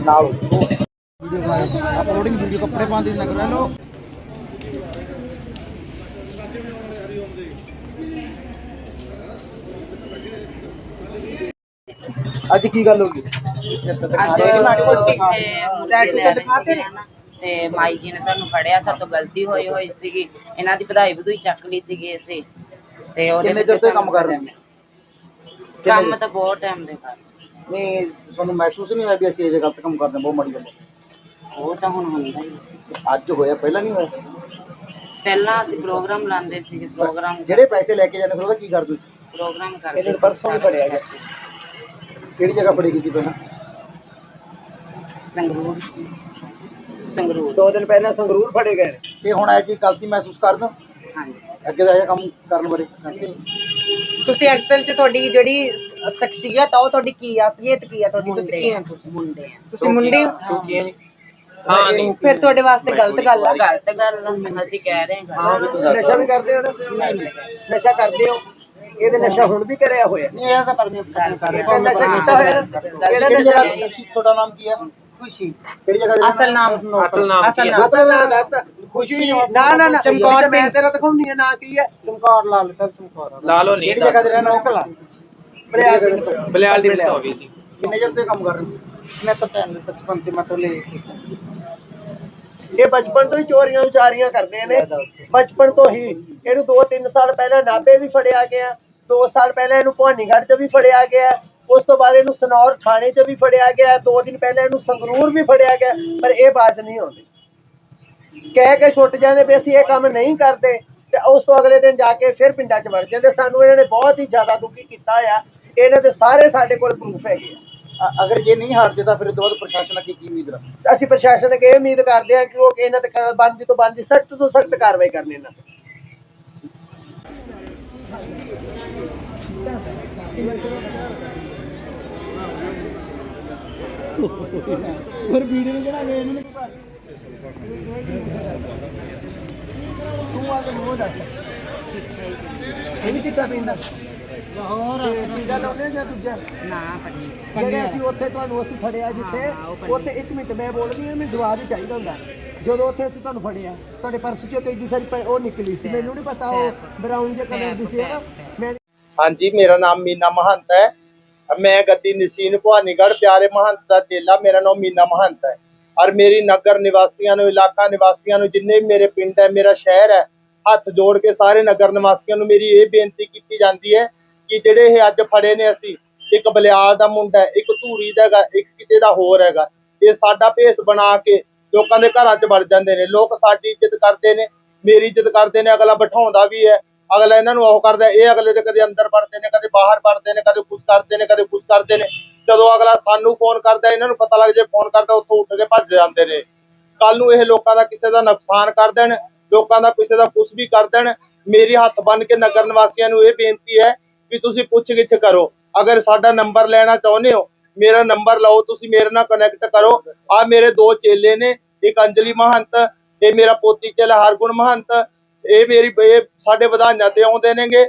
ਨਾਲ ਵੀਡੀਓ ਬਣਾ uploading video ਕੱਪੜੇ ਪਾਉਂਦੇ ਨਾ ਕਰੋ ਹੈਲੋ ਅੱਜ ਕੀ ਗੱਲ ਹੋ ਗਈ? ਅੱਜ ਕੋਟੀ ਤੇ ਮੁੰਡੇ ਲੈ ਰਹੇ ਤੇ ਮਾਈ ਜੀ ਨੇ ਸਾਨੂੰ ਫੜਿਆ ਸਾਤੋਂ ਗਲਤੀ ਹੋਈ ਹੋਈ ਸੀਗੀ। ਇਹਨਾਂ ਦੀ ਵਧਾਈ ਵਧੂਈ ਚੱਕ ਲਈ ਸੀਗੀ ਅਸੀਂ। ਤੇ ਉਹਦੇ ਕਿੰਨੇ ਵਿੱਚ ਚਿਰ ਤੋਂ ਇਹ ਕੰਮ ਕਰ ਰਹੇ ਨੇ? ਕੰਮ ਤਾਂ ਬਹੁਤ ਟਾਈਮ ਦੇ ਕਰ ਨਹੀਂ ਤੁਹਾਨੂੰ ਮਹਿਸੂਸ ਨਹੀਂ ਹੋਇਆ ਵੀ ਅਸੀਂ ਇਹ ਗਲਤ ਕੰਮ ਕਰਦੇ ਹਾਂ ਬਹੁਤ ਮਾੜੀ ਗੱਲ ਹੈ। ਉਹ ਤਾਂ ਹੁਣ ਹੁੰਦਾ ਹੀ ਹੈ। ਅੱਜ ਹੋਇਆ ਪਹਿਲਾਂ ਨਹੀਂ ਹੋਇਆ? ਪਹਿਲਾਂ ਅਸੀਂ ਪ੍ਰੋਗਰਾਮ ਲਾਉਂਦੇ ਸੀਗੇ ਪ੍ਰੋਗਰਾਮ ਜਿਹੜੇ ਪੈਸੇ ਲੈ ਕੇ ਜਾਂਦੇ ਫਿਰ ਉਹਦਾ ਕੀ ਕਰਦੇ ਤੁਸੀਂ? ਪ੍ਰੋਗਰਾਮ ਕਰਦੇ ਇਹਨੇ ਸੀ ਪਰਸੋਂ ਸਾਰਾ ਫੜਿਆ ਗਿਆ। ਕਿਹੜੀ ਜਗ੍ਹਾ ਫੜੀ ਗਈ ਸੀ ਪਹਿਲਾਂ? ਸੰਗਰੂਰ। ਸੰਗਰੂਰ। ਦੋ ਦਿਨ ਪਹਿਲਾਂ ਸੰਗਰੂਰ ਫੜੇ ਗਏ ਤੇ ਹੁਣ ਇਹ ਜੀ ਗਲਤੀ ਮਹਿਸੂਸ ਕਰਦੇ ਹੋ ਹਾਂਜੀ। ਅੱਗੇ ਦਾ ਇਹ ਕੰਮ ਕਰਨ ਬਾਰੇ। ਤੁਸੀਂ ਐਕਸਲ ਚ ਤੁਹਾਡੀ ਜਿਹੜੀ ਸ਼ਖਸੀਅਤ ਆ ਉਹ ਤੁਹਾਡੀ ਕੀ ਆ ਅਸਲੀਅਤ ਕੀ ਆ ਤੁਹਾਡੀ? ਤੁਸੀਂ ਕੀ ਆ? ਮੁੰਡੇ ਆ। ਤੁਸੀਂ ਮੁੰਡੇ ਹੋ? ਨਹੀਂ ਹਾਂ ਨਹੀਂ ਫਿਰ ਤੁਹਾਡੇ ਵਾਸਤੇ ਗਲਤ ਗੱਲ ਆ। ਗਲਤ ਗੱਲ ਆ, ਅਸੀਂ ਕਹਿ ਰਹੇ ਹਾਂ। ਨਸ਼ਾ ਵੀ ਕਰਦੇ ਹੋ ਨਾ? ਨਸ਼ਾ ਕਰਦੇ ਹੋ? ਇਹਦੇ ਨਸ਼ਾ ਹੁਣ ਵੀ ਕਰਿਆ ਹੋਇਆ। ਨਹੀਂ ਇਹ ਤਾਂ ਕਰਨੀ ਇਹ ਤਾਂ ਨਸ਼ਾ ਕੀਤਾ ਹੋਇਆ? ਨਾ ਕਿਹੜਾ ਨਸ਼ਾ? ਤੁਸੀਂ ਤੁਹਾਡਾ ਨਾਮ ਕੀ ਹੈ ਖੁਸ਼ੀ। ਕਿਹੜੀ ਜਗ੍ਹਾ ਦੇ ਅਸਲ ਨਾਮ ਅਸਲ ਨਾਮ ਅਸਲ ਨਾਮ ਅਸਲ ਨਾਮ ਦੱਸ ਖੁਸ਼ੀ ਨਾ ਨਾ ਨਾ। ਚਮਕੌਰ ਮੈਂ ਤੇਰਾ ਦਿਖਾਉਣੀ ਹੈ ਨਾਂ ਕੀ ਹੈ ਚਮਕੌਰ ਲਾਲ ਚਲ ਚਮਕੌਰ ਲਾਲੋ ਨਹੀਂ ਕਿਹੜੀ ਜਗ੍ਹਾ ਤੇ ਰਹਿਣਾ ਬਲਿਆਲ ਪਿੰਡ ਤੋਂ ਬਲਿਆਲ ਦੀ ਹੋਵੇ ਜੀ। ਕਿੰਨੇ ਚਿਰ ਤੋਂ ਕੰਮ ਕਰ ਰਹੇ ਹੋ? ਮੈਂ ਤਾਂ ਭੈਣ 55 ਤੇ ਮੈਂ ਤਾਂ ਲੈ ਇਹ ਬਚਪਨ ਤੋਂ ਹੀ ਚੋਰੀਆਂ ਉਚਾਰੀਆਂ ਕਰਦੇ ਨੇ। ਬਚਪਨ ਤੋਂ ਹੀ। ਇਹਨੂੰ 2-3 ਸਾਲ ਪਹਿਲਾਂ ਨਾਬੇ ਵੀ ਫੜਿਆ ਗਿਆ। 2 ਸਾਲ ਪਹਿਲਾਂ ਇਹਨੂੰ ਭਵਾਨੀਗੜ੍ਹ 'ਚ ਵੀ ਫੜਿਆ ਗਿਆ। ਉਸ ਤੋਂ ਬਾਅਦ ਇਹਨੂੰ ਸਨੌਰ ਥਾਣੇ 'ਚ ਵੀ ਫੜਿਆ ਗਿਆ। 2 ਦਿਨ ਪਹਿਲਾਂ ਇਹਨੂੰ ਸੰਗਰੂਰ ਵੀ ਫੜਿਆ ਗਿਆ। ਪਰ ਇਹ ਬਾਜ਼ ਨਹੀਂ ਆਉਂਦੀ। ਕਹਿ ਕੇ ਛੁੱਟ ਜਾਂਦੇ ਵੀ ਅਸੀਂ ਇਹ ਕੰਮ ਨਹੀਂ ਕਰਦੇ। ਤੇ ਉਸ ਤੋਂ ਅਗਲੇ ਦਿਨ ਜਾ ਕੇ ਫਿਰ ਪਿੰਡਾਂ 'ਚ ਵੜ ਜਾਂਦੇ। ਸਾਨੂੰ ਇਹਨਾਂ ਨੇ ਬਹੁਤ ਹੀ ਜ਼ਿਆਦਾ ਦੁਖੀ ਕੀਤਾ ਆ ਇਹਨਾਂ ਦੇ ਸਾਰੇ ਸਾਡੇ ਕੋਲ ਪ੍ਰੂਫ ਹੈਗੇ ਆ। ਅਗਰ ਜੇ ਨਹੀਂ ਹਾਰਦੇ ਤਾਂ ਫਿਰ ਬਾਅਦ ਪ੍ਰਸ਼ਾਸਨ ਅੱਗੇ ਕੀ ਉਮੀਦ ਰੱਖ? ਅਸੀਂ ਪ੍ਰਸ਼ਾਸਨ ਅੱਗੇ ਇਹ ਉਮੀਦ ਕਰਦੇ ਹਾਂ ਕਿ ਉਹ ਇਹਨਾਂ ਤੇ ਬੰਦੀ ਤੋਂ ਬੰਦੀ ਸਖਤ ਤੋਂ ਸਖਤ ਕਾਰਵਾਈ ਕਰਨ ਇਹਨਾਂ ਤੇ। ਹੋਰ ਵੀਡੀਓ ਜਿਹੜਾ ਵੇ ਇਹਨਾਂ ਨੇ ਤੂੰ ਆ ਕੇ ਮੂੰਹ ਦੱਸ। ਇਹ ਵੀ ਚਿੱਟਾ ਪੀਂਦਾ। ਹੋਰ ਚਿੱਟਾ ਲਾਉਂਦੇ ਜਾਂ ਦੂਜਾ? ਨਾ ਪੜੀ ਜਿਹੜੇ ਅਸੀਂ ਉੱਥੇ ਤੁਹਾਨੂੰ ਅਸੀਂ ਫੜਿਆ ਜਿੱਥੇ ਉੱਥੇ 1 ਮਿੰਟ ਮੈਂ ਬੋਲਦੀ ਹਾਂ ਮੈਨੂੰ ਜਵਾਬ ਹੀ ਚਾਹੀਦਾ ਹੁੰਦਾ। ਜਦੋਂ ਉੱਥੇ ਅਸੀਂ ਤੁਹਾਨੂੰ ਫੜਿਆ ਤੁਹਾਡੇ ਪਰਸ ਚੋਂ ਕਈ ਸਾਰੀ ਪ- ਉਹ ਨਿਕਲੀ ਸੀ। ਮੈਨੂੰ ਨਹੀਂ ਪਤਾ ਉਹ ਬਰਾਊਨ ਜਿਹਾ ਕਲਰ ਦੀ ਸੀ ਨਾ ਮੈਂ ਹਾਂਜੀ ਮੇਰਾ ਨਾਮ ਮੀਨਾ ਮਹੰਤ ਹੈ। ਮੈਂ ਗੱਦੀ ਨਸੀਨ ਭਵਾਨੀਗੜ੍ਹ ਪਿਆਰੇ ਮਹੰਤ ਦਾ ਚੇਲਾ। ਮੇਰਾ ਨਾਮ ਮੀਨਾ ਮਹੰਤ ਹੈ। ਔਰ ਮੇਰੀ ਨਗਰ ਨਿਵਾਸੀਆਂ ਨੂੰ ਇਲਾਕਾ ਨਿਵਾਸੀਆਂ ਨੂੰ ਜਿੰਨੇ ਵੀ ਮੇਰੇ ਪਿੰਡ ਹੈ ਮੇਰਾ ਸ਼ਹਿਰ ਹੈ ਹੱਥ ਜੋੜ ਕੇ ਸਾਰੇ ਨਗਰ ਨਿਵਾਸੀਆਂ ਨੂੰ ਮੇਰੀ ਇਹ ਬੇਨਤੀ ਕੀਤੀ ਜਾਂਦੀ ਹੈ ਕਿ ਜਿਹੜੇ ਇਹ ਅੱਜ ਫੜੇ ਨੇ ਅਸੀਂ, ਇੱਕ ਬਲਿਆਲ ਦਾ ਮੁੰਡਾ ਇੱਕ ਧੂਰੀ ਦਾ ਹੈਗਾ, ਇੱਕ ਕਿਤੇ ਦਾ ਹੋਰ ਹੈਗਾ। ਇਹ ਸਾਡਾ ਭੇਸ ਬਣਾ ਕੇ ਲੋਕਾਂ ਦੇ ਘਰਾਂ 'ਚ ਵੜ ਜਾਂਦੇ ਨੇ। ਲੋਕ ਸਾਡੀ ਇੱਜ਼ਤ ਕਰਦੇ ਨੇ, ਮੇਰੀ ਇੱਜ਼ਤ ਕਰਦੇ ਨੇ, ਅਗਲਾ ਬਿਠਾਉਂਦਾ ਵੀ ਹੈ। ਅਗਲਾ ਇਹਨਾਂ ਨੂੰ ਉਹ ਕਰਦਾ, ਇਹ ਅਗਲੇ ਦੇ ਕਦੇ ਅੰਦਰ ਵੜਦੇ ਨੇ, ਕਦੇ ਬਾਹਰ ਵੜਦੇ ਨੇ, ਕਦੇ ਕੁਛ ਕਰਦੇ ਨੇ, ਕਦੇ ਕੁਛ ਕਰਦੇ ਨੇ। ਜਦੋਂ ਅਗਲਾ ਸਾਨੂੰ ਫੋਨ ਕਰਦਾ, ਇਹਨਾਂ ਨੂੰ ਪਤਾ ਲੱਗ ਜੇ ਫੋਨ ਕਰਦਾ, ਉੱਥੋਂ ਉੱਠ ਕੇ ਭੱਜ ਜਾਂਦੇ ਨੇ। ਕੱਲ ਨੂੰ ਇਹ ਲੋਕਾਂ ਦਾ ਕਿਸੇ ਦਾ ਨੁਕਸਾਨ ਕਰ ਦੇਣ, ਲੋਕਾਂ ਦਾ ਕਿਸੇ ਦਾ ਕੁਛ ਵੀ ਕਰ ਦੇਣ, ਮੇਰੀ ਹੱਥ ਬੰਨ ਕੇ ਨਗਰ ਨਿਵਾਸੀਆਂ ਨੂੰ ਇਹ ਬੇਨਤੀ ਹੈ ਕਿ ਤੁਸੀਂ ਪੁੱਛ ਗਿੱਛ ਕਰੋ। ਅਗਰ ਸਾਡਾ ਨੰਬਰ ਲੈਣਾ ਚਾਹੁੰਦੇ ਹੋ, ਮੇਰਾ ਨੰਬਰ ਲਓ, ਤੁਸੀਂ ਮੇਰੇ ਨਾਲ ਕਨੈਕਟ ਕਰੋ। ਆ ਮੇਰੇ ਦੋ ਚੇਲੇ ਨੇ, ਇੱਕ ਅੰਜਲੀ ਮਹੰਤ ਤੇ ਮੇਰਾ ਪੋਤੀ ਚੇਲਾ ਹਰਗੁਣ ਮਹੰਤ। ਇਹ ਮੇਰੀ, ਇਹ ਸਾਡੇ ਵਧਾਈਆਂ ਤੇ ਆਉਂਦੇ ਨੇਗੇ।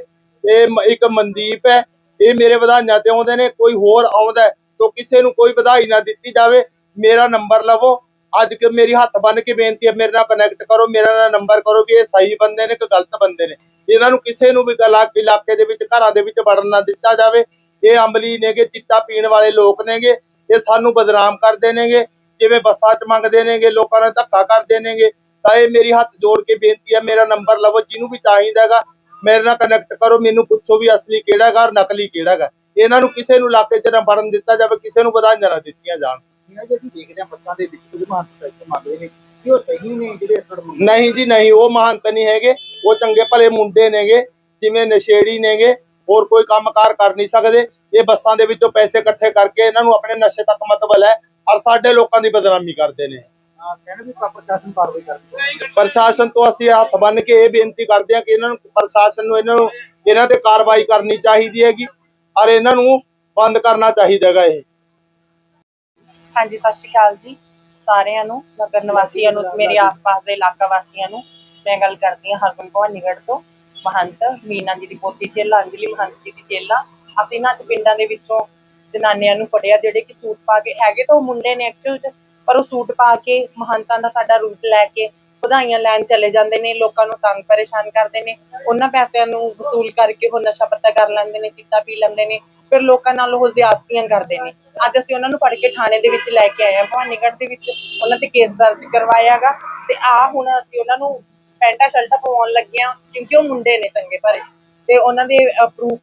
ਇਹ ਇੱਕ ਮਨਦੀਪ ਹੈ, ਇਹ ਮੇਰੇ ਵਧਾਈਆਂ ਤੇ ਆਉਂਦੇ ਨੇ। ਕੋਈ ਹੋਰ ਆਉਂਦਾ ਤਾਂ ਕਿਸੇ ਨੂੰ ਕੋਈ ਵਧਾਈ ਨਾ ਦਿੱਤੀ ਜਾਵੇ, ਮੇਰਾ ਨੰਬਰ ਲਵੋ। ਅੱਜ ਕਿ ਮੇਰੀ ਹੱਥ ਬੰਨ ਕੇ ਬੇਨਤੀ ਹੈ, ਮੇਰੇ ਨਾਲ ਕਨੈਕਟ ਕਰੋ, ਮੇਰੇ ਨਾਲ ਨੰਬਰ ਕਰੋ ਵੀ ਇਹ ਸਹੀ ਬੰਦੇ ਨੇ ਕਿ ਗਲਤ ਬੰਦੇ ਨੇ। ਇਹਨਾਂ ਨੂੰ ਕਿਸੇ ਨੂੰ ਵੀ ਇਲਾਕੇ ਦੇ ਵਿੱਚ, ਘਰਾਂ ਦੇ ਵਿੱਚ ਵੜਨ ਨਾ ਦਿੱਤਾ ਜਾਵੇ। ਇਹ ਅਮਲੀ ਨੇਗੇ, ਚਿੱਟਾ ਪੀਣ ਵਾਲੇ ਲੋਕ ਨੇਗੇ। ਇਹ ਸਾਨੂੰ ਬਦਨਾਮ ਕਰਦੇ ਨੇਗੇ। ਜਿਵੇਂ ਬੱਸਾਂ 'ਚ ਮੰਗਦੇ ਨੇਗੇ, ਲੋਕਾਂ ਨਾਲ ਧੱਕਾ ਕਰਦੇ ਨੇਗੇ। ਤਾਂ ਇਹ ਮੇਰੀ ਹੱਥ ਜੋੜ ਕੇ ਬੇਨਤੀ ਹੈ, ਮੇਰਾ ਨੰਬਰ ਲਵੋ, ਜਿਹਨੂੰ ਵੀ ਚਾਹੀਦਾ ਹੈਗਾ, ਮੇਰੇ ਨਾਲ ਕਨੈਕਟ ਕਰੋ। ਮੈਨੂੰ ਪੁੱਛੋ ਵੀ ਅਸਲੀ ਕਿਹੜਾ ਹੈਗਾ ਔਰ ਨਕਲੀ ਕਿਹੜਾ ਹੈਗਾ। ਇਹਨਾਂ ਨੂੰ ਕਿਸੇ ਨੂੰ ਇਲਾਕੇ 'ਚ ਨਾ ਵੜਨ ਦਿੱਤਾ ਜਾਵੇ, ਕਿਸੇ ਨੂੰ ਵਧਾਈਆਂ ਨਾ ਦਿੱਤੀਆਂ ਜਾਣ। ਇਹਨਾਂ ਅਸੀਂ ਦੇਖਦੇ ਹਾਂ ਬੱਸਾਂ ਦੇ ਵਿੱਚ, ਕੁਝ ਮਾਨਸ ਮੰਗਦੇ ਨੇ। ਕਿ ਉਹ ਸਹੀ ਨੇ ਜਿਹੜੇ ਅਸੜ ਮੰਗਦੇ ਨਹੀਂ ਜੀ ਨਹੀਂ ਉਹ ਮਹੰਤ ਨਹੀਂ ਹੈਗੇ। ਉਹ ਚੰਗੇ ਭਲੇ ਮੁੰਡੇ ਨੇਗੇ ਜਿਵੇਂ ਨਸ਼ੇੜੀ ਨੇਗੇ ਹੋਰ ਕੋਈ ਕੰਮਕਾਰ ਕਰ ਨਹੀਂ ਸਕਦੇ। ਇਹ ਬੱਸਾਂ ਦੇ ਵਿੱਚੋਂ ਪੈਸੇ ਇਕੱਠੇ ਕਰਕੇ ਇਹਨਾਂ ਨੂੰ ਆਪਣੇ ਨਸ਼ੇ ਤੱਕ ਮਤਬਲ ਹੈ। ਔਰ ਸਾਡੇ ਲੋਕਾਂ ਦੀ ਬਦਨਾਮੀ ਕਰਦੇ ਨੇ। ਪ੍ਰਸ਼ਾਸਨ ਤੋਂ ਅਸੀਂ ਹੱਥ ਬੰਨ ਕੇ ਇਹ ਬੇਨਤੀ ਕਰਦੇ ਹਾਂ ਕਿ ਇਹਨਾਂ ਨੂੰ ਪ੍ਰਸ਼ਾਸਨ ਨੂੰ ਇਹਨਾਂ ਨੂੰ ਇਹਨਾਂ ਤੇ ਕਾਰਵਾਈ ਕਰਨੀ ਚਾਹੀਦੀ ਹੈਗੀ। ਔਰ ਇਹਨਾਂ ਨੂੰ ਬੰਦ ਕਰਨਾ ਚਾਹੀਦਾ ਹੈਗਾ ਇਹ। ਹਾਂਜੀ ਸਤਿ ਸ਼੍ਰੀ ਅਕਾਲ ਜੀ। ਸਾਰਿਆਂ ਨੂੰ, ਨਗਰ ਨਿਵਾਸੀਆਂ ਨੂੰ, ਮੇਰੇ ਆਸ-ਪਾਸ ਦੇ ਇਲਾਕਾ ਵਾਸੀਆਂ ਨੂੰ ਮੈਂ ਗੱਲ ਕਰਦੀ ਹਾਂ ਹਰਗੁਣ ਭਵਾਨੀਗੜ੍ਹ ਤੋਂ, ਮਹੰਤ ਮੀਨਾ ਜੀ ਦੀ ਪੋਤੀ ਚੇਲਾ, ਅੰਜਲੀ ਮਹੰਤ ਜੀ ਦੀ ਚੇਲਾ। ਅਸੀਂ ਨਾ ਅੱਜ ਪਿੰਡਾਂ ਦੇ ਵਿੱਚੋਂ ਜਨਾਨੀਆਂ ਨੂੰ ਫੜਿਆ, ਜਿਹੜੇ ਕਿ ਸੂਟ ਪਾ ਕੇ ਹੈਗੇ ਤਾਂ ਉਹ ਮੁੰਡੇ ਨੇ ਐਕਚੁਅਲ 'ਚ, ਪਰ ਉਹ ਸੂਟ ਪਾ ਕੇ ਮਹੰਤਾਂ ਦਾ ਸਾਡਾ ਰੂਪ ਲੈ ਕੇ ਵਧਾਈਆਂ ਲੈਣ ਚਲੇ ਜਾਂਦੇ ਨੇ, ਲੋਕਾਂ ਨੂੰ ਤੰਗ ਪਰੇਸ਼ਾਨ ਕਰਦੇ ਨੇ। ਉਹਨਾਂ ਪੈਸਿਆਂ ਨੂੰ ਵਸੂਲ ਕਰਕੇ ਉਹ ਨਸ਼ਾ ਪੱਤਾ ਕਰ ਲੈਂਦੇ ਨੇ, ਚਿੱਟਾ ਪੀ ਲੈਂਦੇ ਨੇ। ਫਿਰ ਲੋਕਾਂ ਨਾਲ ਉਹ ਜ਼ਿਆਦਤੀਆਂ ਕਰਦੇ ਨੇ। ਅੱਜ ਅਸੀਂ ਉਹਨਾਂ ਨੂੰ ਫੜ ਕੇ ਥਾਣੇ ਦੇ ਵਿੱਚ ਲੈ ਕੇ ਆਏ ਹਾਂ, ਭਵਾਨੀਗੜ੍ਹ ਦੇ ਵਿੱਚ। ਉਹਨਾਂ ਤੇ ਕੇਸ ਦਰਜ ਕਰਵਾਇਆਗਾ ਤੇ ਆ ਹੁਣ ਅਸੀਂ ਉਹਨਾਂ ਨੂੰ ਪੈਂਟਾ ਸ਼ਰਟਾਂ ਪਵਾਉਣ ਲੱਗੇ ਹਾਂ ਕਿਉਂਕਿ ਉਹ ਮੁੰਡੇ ਨੇ, ਚੰਗੇ ਭਰੇ ਤੇ ਉਹਨਾਂ ਦੇ ਪ੍ਰੂਫ